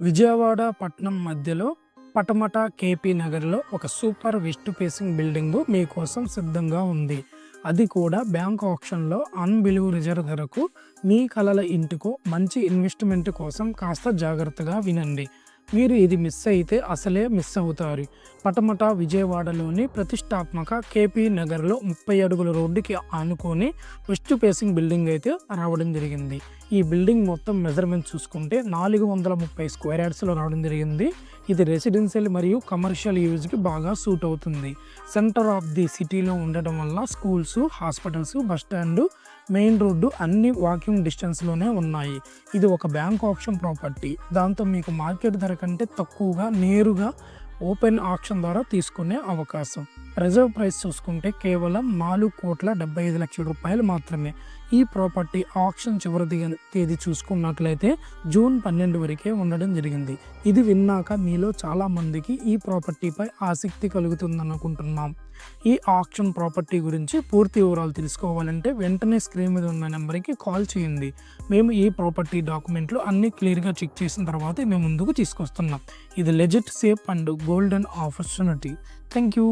విజయవాడ పట్నం మధ్యలో పటమట కేపీ నగర్లో ఒక సూపర్ వెస్ట్ ఫేసింగ్ బిల్డింగ్ మీకోసం సిద్ధంగా ఉంది. అది కూడా బ్యాంక్ ఆప్షన్లో అన్బిలీవ్ రిజర్వ్ ధరకు మీ కలల ఇంటికో మంచి ఇన్వెస్ట్మెంట్ కోసం కాస్త జాగ్రత్తగా వినండి. మీరు ఇది మిస్ అయితే అసలే మిస్ అవుతారు. పటమట విజయవాడలోని ప్రతిష్టాత్మక కేపీ నగర్లో ముప్పై అడుగుల రోడ్డుకి ఆనుకొని వెస్ట్ ఫేసింగ్ బిల్డింగ్ అయితే రావడం జరిగింది. ఈ బిల్డింగ్ మొత్తం మెజర్మెంట్ చూసుకుంటే నాలుగు వందల ముప్పై స్క్వేర్ యార్డ్స్లో రావడం జరిగింది. ఇది రెసిడెన్షియల్ మరియు కమర్షియల్ యూజ్కి బాగా సూట్ అవుతుంది. సెంటర్ ఆఫ్ ది సిటీలో ఉండటం వల్ల schools hospitals bus stand main road అన్ని వాకింగ్ డిస్టెన్స్లోనే ఉన్నాయి. ఇది ఒక బ్యాంక్ ఆప్షన్ ప్రాపర్టీ. దాంతో మీకు మార్కెట్ ధర కంటే తక్కువగా నేరుగా ఓపెన్ ఆప్షన్ ద్వారా తీసుకునే అవకాశం. రిజర్వ్ ప్రైస్ చూసుకుంటే కేవలం నాలుగు కోట్ల డెబ్బై ఐదు లక్షల రూపాయలు మాత్రమే. ఈ ప్రాపర్టీ ఆప్షన్ చివరి తేదీ చూసుకున్నట్లయితే జూన్ పన్నెండు వరకే ఉండడం జరిగింది. ఇది విన్నాక మీలో చాలా మందికి ఈ ప్రాపర్టీపై ఆసక్తి కలుగుతుందని అనుకుంటున్నాం ఈ ఆప్షన్ ప్రాపర్టీ గురించి పూర్తి వివరాలు తెలుసుకోవాలంటే వెంటనే స్క్రీన్ మీద ఉన్న నెంబర్కి కాల్ చేయండి. మేము ఈ ప్రాపర్టీ డాక్యుమెంట్లు అన్ని క్లియర్గా చెక్ చేసిన తర్వాత మేము ముందుకు తీసుకొస్తున్నాం. ఇది legit safe and golden opportunity. Thank you.